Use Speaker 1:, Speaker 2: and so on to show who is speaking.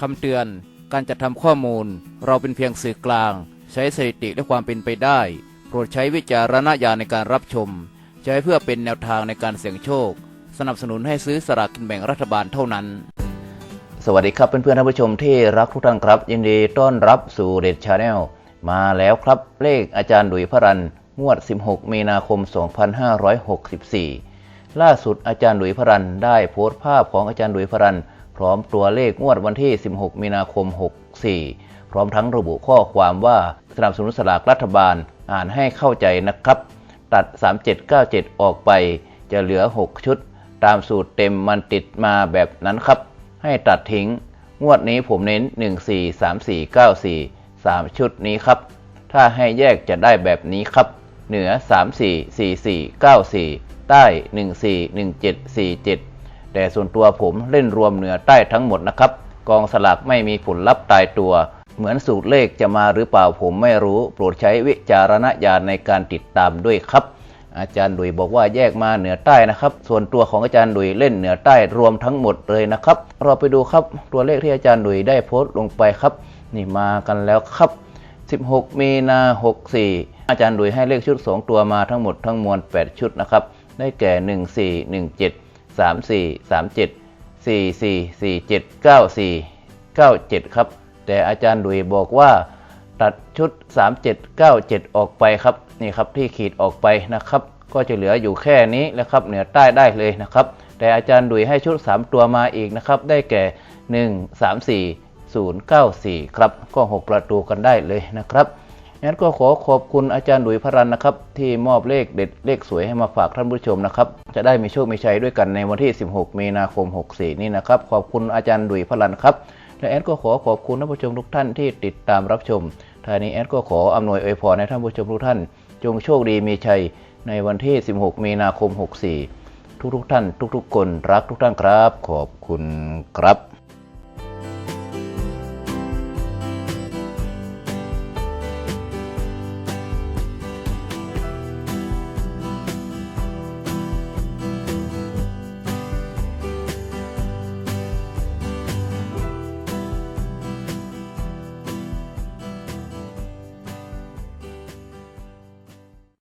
Speaker 1: คำเตือน การจัดทำข้อมูล เราเป็นเพียงสื่อกลาง ใช้สถิติและความเป็นไปได้ โปรดใช้วิจารณญาณในการรับชม ใช้เพื่อเป็นแนวทางในการเสี่ยงโชค สนับสนุนให้ซื้อสลากกินแบ่งรัฐบาลเท่านั้น สวัสดีครับเพื่อนๆท่านผู้ชมที่รักทุกท่านครับ ยินดีต้อนรับสู่เด็ดชาแนลมาแล้วครับเลขอาจารย์ดุยพรันงวด 16 มีนาคม 2564 ล่าสุดอาจารย์ดุยพรันได้โพสต์ภาพของอาจารย์ดุยพระรัน พร้อมตัวเลขงวดวันที่ 16 มีนาคม 64 พร้อมทั้งระบุข้อความว่าสนับสนุนสลากรัฐบาลอ่านให้เข้าใจนะครับ ตัด 3797 ออกไป จะเหลือ 6 ชุด ตามสูตรเต็มมันติดมาแบบนั้นครับ ให้ตัดทิ้ง งวดนี้ผมเน้น 1 4 3 4 9 4 3 ชุดนี้ครับ ถ้าให้แยกจะได้แบบนี้ครับ เหนือ 3 4 4 4 9 4 ใต้ 1 4 1 7 4 7 แต่ส่วนตัวผมเล่นรวมเหนือใต้ทั้งหมดนะครับ กองสลากไม่มีผลลัพธ์ตายตัว เหมือนสูตรเลขจะมาหรือเปล่าผมไม่รู้ โปรดใช้วิจารณญาณในการติดตามด้วยครับ อาจารย์ดุยบอกว่าแยกมาเหนือใต้นะครับ ส่วนตัวของอาจารย์ดุยเล่นเหนือใต้รวมทั้งหมดเลยนะครับ เราไปดูครับตัวเลขที่อาจารย์ดุยได้โพสต์ลงไปครับ นี่มากันแล้วครับ 16 มีนา 64 อาจารย์ดุยให้เลขชุด 2 ตัวมาทั้งหมดทั้งมวล 8 ชุดนะครับ ได้แก่ 14 17 34 37 44 47 94 97 ครับ แต่อาจารย์ดุยบอกว่า ตัดชุด 3797 ออกไปครับนี่ครับที่ขีดออกไปนะครับ ก็จะเหลืออยู่แค่นี้แหละครับเหนือใต้ได้เลยนะครับ แต่อาจารย์ดุยให้ชุด 3 ตัวมาอีกนะครับ ได้แก่ 1 3 4 0 9 4 ครับ ก็ 6 ประตูกันได้เลยนะครับ งั้นก็ขอขอบคุณอาจารย์ดุยพรันนะครับ ที่มอบเลขเด็ดเลขสวยให้มาฝากท่านผู้ชมนะครับ จะได้มีโชคมีชัยด้วยกันในวันที่ 16 มีนาคม 64 นี่นะครับ ขอบคุณอาจารย์ดุยพรันครับ และแอดก็ขอขอบคุณท่านผู้ชมทุกท่านที่ติดตามรับชมท่านี้แอดก็ขออำนวยอวยพรให้ท่านผู้ชมทุกท่าน จงโชคดีมีชัยในวันที่ 16 มีนาคม 64 ทุกๆท่าน ทุกๆคนรักทุกท่านครับ ขอบคุณครับ